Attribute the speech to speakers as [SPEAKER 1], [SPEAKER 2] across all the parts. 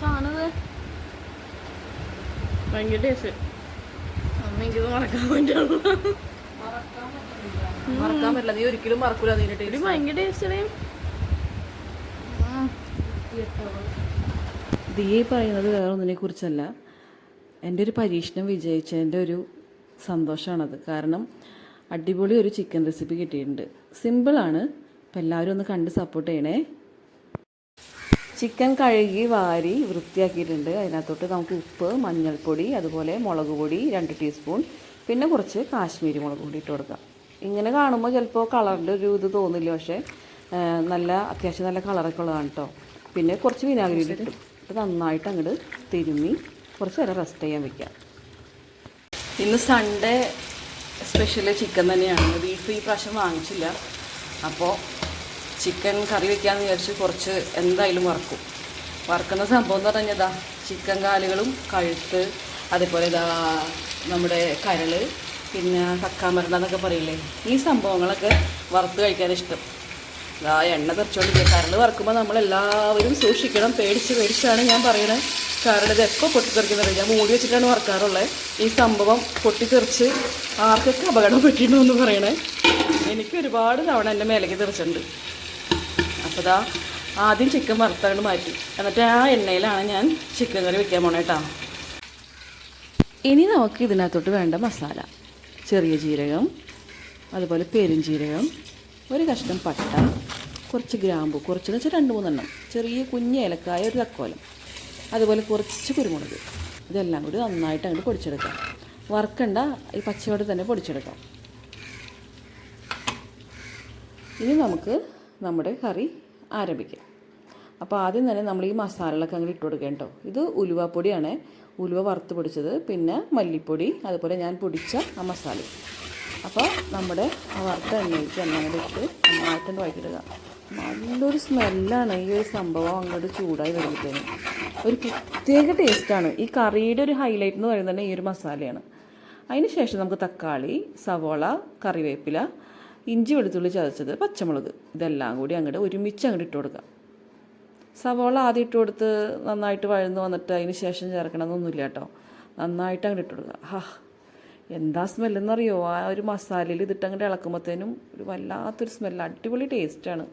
[SPEAKER 1] സാധനത് ഭയങ്കര ടേസ്റ്റ് അമ്മ എനിക്കിത് മറക്കാൻ പറ്റുള്ളൂ
[SPEAKER 2] മറക്കാൻ പറ്റില്ല. നീ ഒരിക്കലും മറക്കൂല
[SPEAKER 1] നീ
[SPEAKER 2] ടേസ്റ്റ്
[SPEAKER 1] ഭയങ്കര ടേസ്റ്റ്
[SPEAKER 2] ദീ പറയുന്നത് വേറെ ഒന്നിനെ കുറിച്ചല്ല. എന്റെ ഒരു പരീക്ഷണം വിജയിച്ചതിന്റെ ഒരു സന്തോഷമാണത്. കാരണം അടിപൊളി ഒരു ചിക്കൻ റെസിപ്പി കിട്ടിയിട്ടുണ്ട്. സിമ്പിളാണ് അപ്പം എല്ലാവരും ഒന്ന് കണ്ട് സപ്പോർട്ട് ചെയ്യണേ. ചിക്കൻ കഴുകി വാരി വൃത്തിയാക്കിയിട്ടുണ്ട്. അതിനകത്തോട്ട് നമുക്ക് ഉപ്പ് മഞ്ഞൾപ്പൊടി അതുപോലെ മുളക് പൊടി രണ്ട് ടീസ്പൂൺ പിന്നെ കുറച്ച് കാശ്മീരി മുളക് പൊടി ഇട്ട് കൊടുക്കാം. ഇങ്ങനെ കാണുമ്പോൾ ചിലപ്പോൾ കളറിന്റെ ഒരു ഇത് തോന്നില്ല. പക്ഷേ നല്ല അത്യാവശ്യം നല്ല കളറൊക്കെ ഉള്ളതാണ് കേട്ടോ പിന്നെ കുറച്ച് വിനാഗിരി ഇട്ട് നന്നായിട്ട് അങ്ങോട്ട് തിരുമ്മി കുറച്ച് നേരം റെസ്റ്റ് ചെയ്യാൻ വെക്കാം. ഇന്ന് സൺഡേ സ്പെഷ്യൽ ചിക്കൻ തന്നെയാണ്. ബീഫ് ഈ പ്രാവശ്യം വാങ്ങിച്ചില്ല. അപ്പോൾ ചിക്കൻ കറി വെക്കാമെന്ന് വിചാരിച്ച് കുറച്ച് എന്തായാലും വറക്കും. വറക്കുന്ന സംഭവം എന്ന് പറഞ്ഞാൽ ഇതാ ചിക്കൻ കാലുകളും കഴുത്ത് അതേപോലെ ഇതാ നമ്മുടെ കരൾ പിന്നെ കക്കാമരണ്ട എന്നൊക്കെ പറയില്ലേ? ഈ സംഭവങ്ങളൊക്കെ വറുത്ത് കഴിക്കാൻ ഇഷ്ടം. ഇതാ എണ്ണ തെറിച്ചുകൊണ്ടിരിക്കുക കരൾ വറക്കുമ്പോൾ നമ്മളെല്ലാവരും സൂക്ഷിക്കണം. പേടിച്ച് പേടിച്ചാണ് ഞാൻ പറയണത് കാരണം ഇത് എപ്പോൾ പൊട്ടിത്തെറിക്കുന്നത് ഞാൻ മൂടി വെച്ചിട്ടാണ് വറക്കാറുള്ളത് ഈ സംഭവം പൊട്ടിത്തെറിച്ച് ആർക്കൊക്കെ അപകടം പറ്റിയിട്ടുണ്ടെന്ന് പറയണേ. എനിക്ക് ഒരുപാട് തവണ എന്റെ മേലേക്ക് തെറിച്ചിട്ടുണ്ട്. അപ്പോൾ ആദ്യം ചിക്കൻ വറുത്തങ്ങോട്ട് മാറ്റി. എന്നിട്ട് ആ എണ്ണയിലാണ് ഞാൻ ചിക്കൻ കറി വെക്കാൻ പോണേ കേട്ടോ ഇനി നമുക്ക് ഇതിനകത്തോട്ട് വേണ്ട മസാല. ചെറിയ ജീരകം അതുപോലെ പെരുംജീരകം ഒരു കഷ്ണം പട്ട കുറച്ച് ഗ്രാമ്പു കുറച്ചെന്ന് വെച്ചാൽ രണ്ട് മൂന്നെണ്ണം. ചെറിയ കുഞ്ഞ് ഏലക്കായ ഒരു തക്കോലം. അതുപോലെ കുറച്ച് കുരുമുളക്. ഇതെല്ലാം കൂടി നന്നായിട്ട് അങ്ങോട്ട് പൊടിച്ചെടുക്കാം. വറുക്കണ്ട ഈ പച്ചയോടെ തന്നെ പൊടിച്ചെടുക്കാം. ഇനി നമുക്ക് നമ്മുടെ കറി ആരംഭിക്കാം. അപ്പോൾ ആദ്യം തന്നെ നമ്മൾ ഈ മസാലകളൊക്കെ അങ്ങനെ ഇട്ട് കൊടുക്കണം കേട്ടോ. ഇത് ഉലുവാപ്പൊടിയാണ്. ഉലുവ വറുത്ത് പൊടിച്ചത് പിന്നെ മല്ലിപ്പൊടി അതുപോലെ ഞാൻ പൊടിച്ച ആ മസാല. അപ്പോൾ നമ്മുടെ ആ വറുത്ത എണ്ണയ്ക്ക് എണ്ണ ഇട്ട് നന്നായിട്ടുണ്ട് വായിക്കിടുക നല്ലൊരു സ്മെല്ലാണ് ഈ ഒരു സംഭവം അങ്ങോട്ട് ചൂടായി വരുമ്പോഴത്തേനും ഒരു പ്രത്യേക ടേസ്റ്റാണ്. ഈ കറിയുടെ ഒരു ഹൈലൈറ്റ് എന്ന് പറയുന്നത് തന്നെ ഈ ഒരു മസാലയാണ്. അതിന് ശേഷം നമുക്ക് തക്കാളി സവോള കറിവേപ്പില ഇഞ്ചി വെളുത്തുള്ളി ചതച്ചത് പച്ചമുളക് ഇതെല്ലാം കൂടി അങ്ങോട്ട് ഒരുമിച്ച് അങ്ങോട്ട് ഇട്ട് കൊടുക്കുക സവോള ആദ്യം ഇട്ട് കൊടുത്ത് നന്നായിട്ട് വഴന്ന് വന്നിട്ട് അതിന് ശേഷം ചേർക്കണമെന്നൊന്നുമില്ല കേട്ടോ. നന്നായിട്ട് അങ്ങോട്ട് ഇട്ട് കൊടുക്കുക. ഹാ എന്താ സ്മെല്ലെന്നറിയോ? ആ ഒരു മസാലയിൽ ഇതിട്ട് അങ്ങോട്ട് ഇളക്കുമ്പോഴത്തേനും ഒരു വല്ലാത്തൊരു സ്മെല്ല് അടിപൊളി ടേസ്റ്റാണ്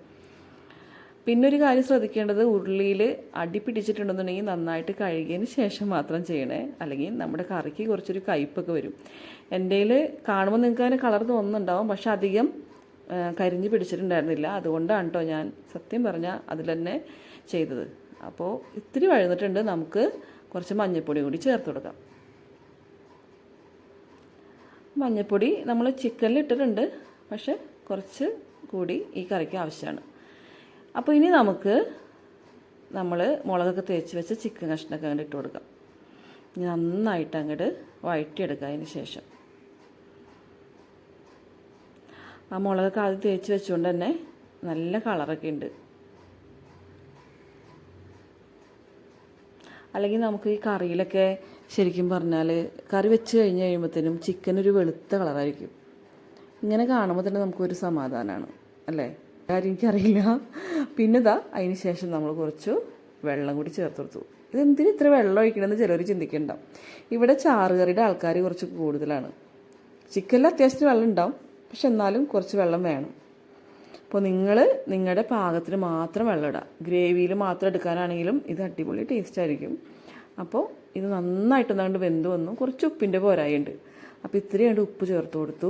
[SPEAKER 2] പിന്നെ ഒരു കാര്യം ശ്രദ്ധിക്കേണ്ടത് ഉരുളിയിൽ അടി പിടിച്ചിട്ടുണ്ടെന്നുണ്ടെങ്കിൽ നന്നായിട്ട് കഴുകിയതിന് ശേഷം മാത്രം ചെയ്യണേ. അല്ലെങ്കിൽ നമ്മുടെ കറിക്ക് കുറച്ചൊരു കയ്പ്പൊക്കെ വരും. എന്റെ കാണുമ്പോൾ നിങ്ങൾക്ക് അതിന് കളർ തോന്നുന്നുണ്ടാവും. പക്ഷെ അധികം കരിഞ്ഞ് പിടിച്ചിട്ടുണ്ടായിരുന്നില്ല. അതുകൊണ്ടാണ് കേട്ടോ ഞാൻ സത്യം പറഞ്ഞാൽ അതിൽ തന്നെ ചെയ്തത്. അപ്പോൾ ഇത്തിരി വഴുന്നിട്ടുണ്ട്. നമുക്ക് കുറച്ച് മഞ്ഞൾപ്പൊടി കൂടി ചേർത്ത് കൊടുക്കാം. മഞ്ഞൾപ്പൊടി നമ്മൾ ചിക്കനിൽ ഇട്ടിട്ടുണ്ട്. പക്ഷെ കുറച്ച് കൂടി ഈ കറിക്ക് ആവശ്യമാണ്. അപ്പോൾ ഇനി നമുക്ക് നമ്മൾ മുളകൊക്കെ തേച്ച് വെച്ച് ചിക്കൻ കഷ്ണൊക്കെ അങ്ങോട്ട് ഇട്ട് കൊടുക്കാം. ഇനി നന്നായിട്ട് അങ്ങോട്ട് വഴറ്റിയെടുക്കുക അതിന് ശേഷം. ആ മുളകൊക്കെ ആദ്യം തേച്ച് വെച്ചുകൊണ്ട് തന്നെ നല്ല കളറൊക്കെ ഉണ്ട് അല്ലെങ്കിൽ നമുക്ക് ഈ കറിയിലൊക്കെ ശരിക്കും പറഞ്ഞാൽ കറി വെച്ച് കഴിഞ്ഞ് കഴിയുമ്പോഴത്തേനും ചിക്കൻ ഒരു വെളുത്ത കളറായിരിക്കും. ഇങ്ങനെ കാണുമ്പോൾ തന്നെ നമുക്കൊരു സമാധാനമാണ് അല്ലേ? കാര്യം എനിക്കറിയില്ല. പിന്നെ ഇതാ അതിന് ശേഷം നമ്മൾ കുറച്ച് വെള്ളം കൂടി ചേർത്ത് കൊടുത്തു. ഇതെന്തിനു ഇത്ര വെള്ളം ഒഴിക്കണമെന്ന് ചിലർ ചിന്തിക്കണ്ട. ഇവിടെ ചാറുകറിയുടെ ആൾക്കാർ കുറച്ച് കൂടുതലാണ്. ചിക്കനിൽ അത്യാവശ്യത്തിന് വെള്ളം ഉണ്ടാവും. പക്ഷെ എന്നാലും കുറച്ച് വെള്ളം വേണം. അപ്പോൾ നിങ്ങൾ നിങ്ങളുടെ പാകത്തിന് മാത്രം വെള്ളം ഇടുക ഗ്രേവിയിൽ മാത്രം എടുക്കാനാണെങ്കിലും ഇത് അടിപൊളി ടേസ്റ്റ് ആയിരിക്കും. അപ്പോൾ ഇത് നന്നായിട്ടൊന്നാണ്ട് വെന്ത് വന്നു. കുറച്ച് ഉപ്പിന്റെ പോരായുണ്ട് അപ്പോൾ ഇത്രയും ഉപ്പ് ചേർത്ത് കൊടുത്തു.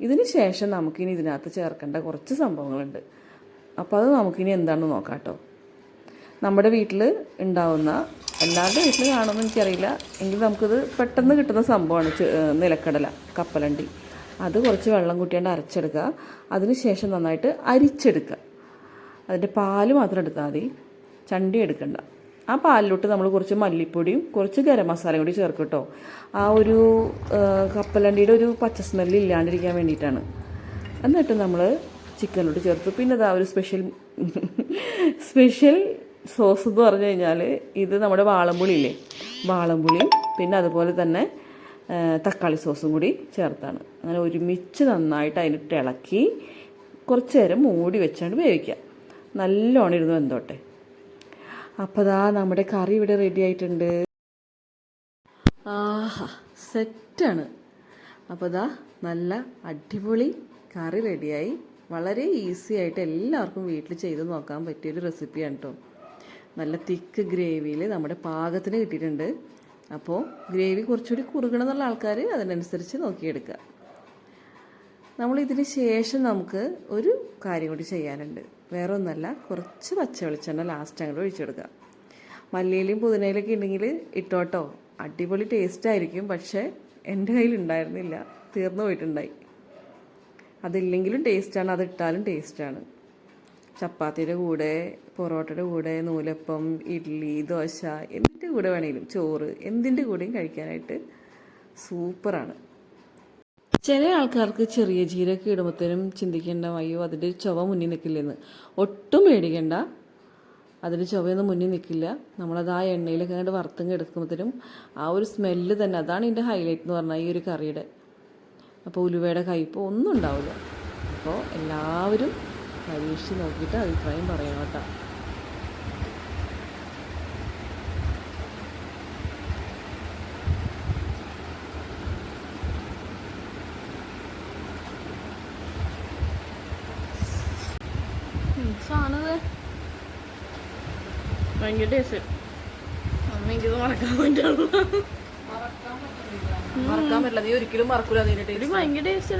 [SPEAKER 2] ഇതിന് ശേഷം നമുക്കിനി ഇതിനകത്ത് ചേർക്കേണ്ട കുറച്ച് സംഭവങ്ങളുണ്ട്. അപ്പോൾ അത് നമുക്കിനി എന്താണെന്ന് നോക്കാം കേട്ടോ. നമ്മുടെ വീട്ടിൽ ഉണ്ടാവുന്ന എല്ലാവരുടെ വീട്ടിൽ കാണുമെന്ന് എനിക്കറിയില്ല. എങ്കിൽ നമുക്കിത് പെട്ടെന്ന് കിട്ടുന്ന സംഭവമാണ് നിലക്കടല കപ്പലണ്ടി. അത് കുറച്ച് വെള്ളം കൂട്ടിയാണ്ട് അരച്ചെടുക്കുക. അതിന് ശേഷം നന്നായിട്ട് അരിച്ചെടുക്കുക. അതിന്റെ പാൽ മാത്രം എടുത്താൽ മതി. ചണ്ടി എടുക്കണ്ട. ആ പാലിലോട്ട് നമ്മൾ കുറച്ച് മല്ലിപ്പൊടിയും കുറച്ച് ഗരം മസാലയും കൂടി ചേർക്കും കേട്ടോ. ആ ഒരു കപ്പലണ്ടിയുടെ ഒരു പച്ച സ്മെല്ല് ഇല്ലാണ്ടിരിക്കാൻ വേണ്ടിയിട്ടാണ്. എന്നിട്ട് നമ്മൾ ചിക്കനിലോട്ട് ചേർത്തു. പിന്നെ ഇതാ ഒരു സ്പെഷ്യൽ സ്പെഷ്യൽ സോസ് എന്ന് പറഞ്ഞു കഴിഞ്ഞാൽ ഇത് നമ്മുടെ വാളംപുളിയില്ലേ? വാളംപുളിയും പിന്നെ അതുപോലെ തന്നെ തക്കാളി സോസും കൂടി ചേർത്താണ്. അങ്ങനെ ഒരുമിച്ച് നന്നായിട്ട് അതിനിട്ട് ഇളക്കി കുറച്ച് നേരം മൂടി വെച്ചാണ്ട് വേവിക്കുക. നല്ലോണം ഇരുന്ന് വെന്തോട്ടെ. അപ്പോൾ ദാ നമ്മുടെ കറി ഇവിടെ റെഡി ആയിട്ടുണ്ട്. ആഹാ സെറ്റാണ് അപ്പോൾ ദാ നല്ല അടിപൊളി കറി റെഡിയായി വളരെ ഈസി ആയിട്ട് എല്ലാവർക്കും വീട്ടിൽ ചെയ്ത് നോക്കാൻ പറ്റിയൊരു റെസിപ്പിയാണ് കേട്ടോ നല്ല തിക്ക് ഗ്രേവിയിൽ നമ്മുടെ പാകത്തിന് കിട്ടിയിട്ടുണ്ട്. അപ്പോൾ ഗ്രേവി കുറച്ചുകൂടി കുറുകണമെന്നുള്ള ആൾക്കാർ അതിനനുസരിച്ച് നോക്കിയെടുക്കുക. നമ്മൾ ഇതിന് ശേഷം നമുക്ക് ഒരു കാര്യം കൂടി ചെയ്യാനുണ്ട്. വേറെ ഒന്നല്ല കുറച്ച് പച്ച വെളിച്ചെണ്ണ ലാസ്റ്റ് അങ്ങോട്ട് ഒഴിച്ചെടുക്കുക മല്ലിയിലും പുതിനയിലൊക്കെ ഉണ്ടെങ്കിൽ ഇട്ടോട്ടോ. അടിപൊളി ടേസ്റ്റ് ആയിരിക്കും പക്ഷേ എന്റെ കയ്യിൽ ഉണ്ടായിരുന്നില്ല തീർന്നു പോയിട്ടുണ്ടായി. അതില്ലെങ്കിലും ടേസ്റ്റാണ് അതിട്ടാലും ടേസ്റ്റാണ് ചപ്പാത്തിയുടെ കൂടെ പൊറോട്ടയുടെ കൂടെ നൂലപ്പം ഇഡ്ഡലി ദോശ എന്തിന്റെ കൂടെ വേണമെങ്കിലും ചോറ് എന്തിന്റെ കൂടെയും കഴിക്കാനായിട്ട് സൂപ്പറാണ്. ചില ആൾക്കാർക്ക് ചെറിയ ജീരൊക്കെ ഇടുമ്പോഴത്തേനും ചിന്തിക്കേണ്ട അയ്യോ അതിന്റെ ചുവ മുന്നിൽ നിൽക്കില്ലെന്ന്. ഒട്ടും മേടിക്കേണ്ട അതിന്റെ ചുവയൊന്നും മുന്നിൽ നിൽക്കില്ല. നമ്മളത് ആ എണ്ണയിലൊക്കെ അങ്ങോട്ട് വറുത്തങ്ങ് എടുക്കുമ്പോഴത്തേനും ആ ഒരു സ്മെല്ല് തന്നെ അതാണ് ഇതിന്റെ ഹൈലൈറ്റ് എന്ന് പറഞ്ഞാൽ ഈ ഒരു കറിയുടെ. അപ്പോൾ ഉലുവയുടെ കയ്പോ ഒന്നും ഉണ്ടാവില്ല. അപ്പോൾ എല്ലാവരും പരീക്ഷിച്ച് നോക്കിയിട്ട് അഭിപ്രായം പറയണം കേട്ടോ.
[SPEAKER 1] സാധനത് ഭയങ്കര ടേസ്റ്റ് അമ്മ എനിക്കിത് മറക്കാൻ പറ്റുള്ളൂ
[SPEAKER 2] മറക്കാൻ പറ്റില്ല. നീ ഒരിക്കലും മറക്കൂല അതിന്റെ
[SPEAKER 1] ഇത് ഭയങ്കര ടേസ്റ്റ്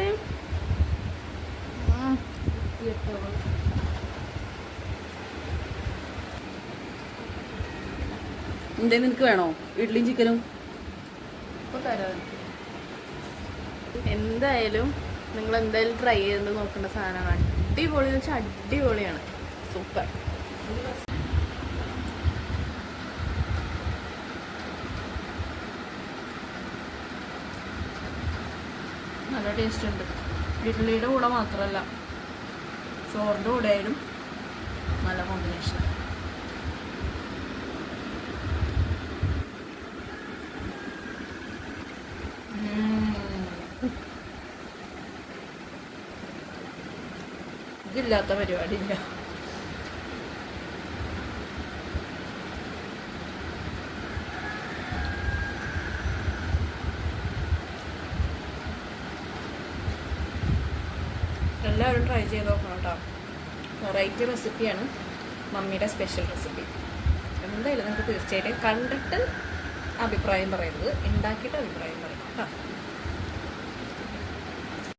[SPEAKER 2] എന്തേ നിനക്ക് വേണോ? ഇഡ്ഡലിയും ചിക്കനും?
[SPEAKER 1] എന്തായാലും നിങ്ങൾ എന്തായാലും ട്രൈ ചെയ്ത് നോക്കേണ്ട സാധനമാണ്. അടിപൊളി എന്ന് വെച്ചാൽ അടിപൊളിയാണ്. സൂപ്പർ നല്ല ടേസ്റ്റ് ഉണ്ട്. ഇഡ്ഡലിയുടെ കൂടെ മാത്രമല്ല ചോറിന്റെ കൂടെ ആയാലും നല്ല കോമ്പിനേഷൻ ഇതില്ലാത്ത പരിപാടിയില്ല. എല്ലാവരും ട്രൈ ചെയ്ത് നോക്കണം കേട്ടോ. വെറൈറ്റി റെസിപ്പിയാണ് മമ്മിയുടെ സ്പെഷ്യൽ റെസിപ്പി എന്തായാലും നമുക്ക് തീർച്ചയായിട്ടും കണ്ടിട്ട് അഭിപ്രായം പറയുന്നത് ഉണ്ടാക്കിയിട്ട് അഭിപ്രായം പറയും കേട്ടോ.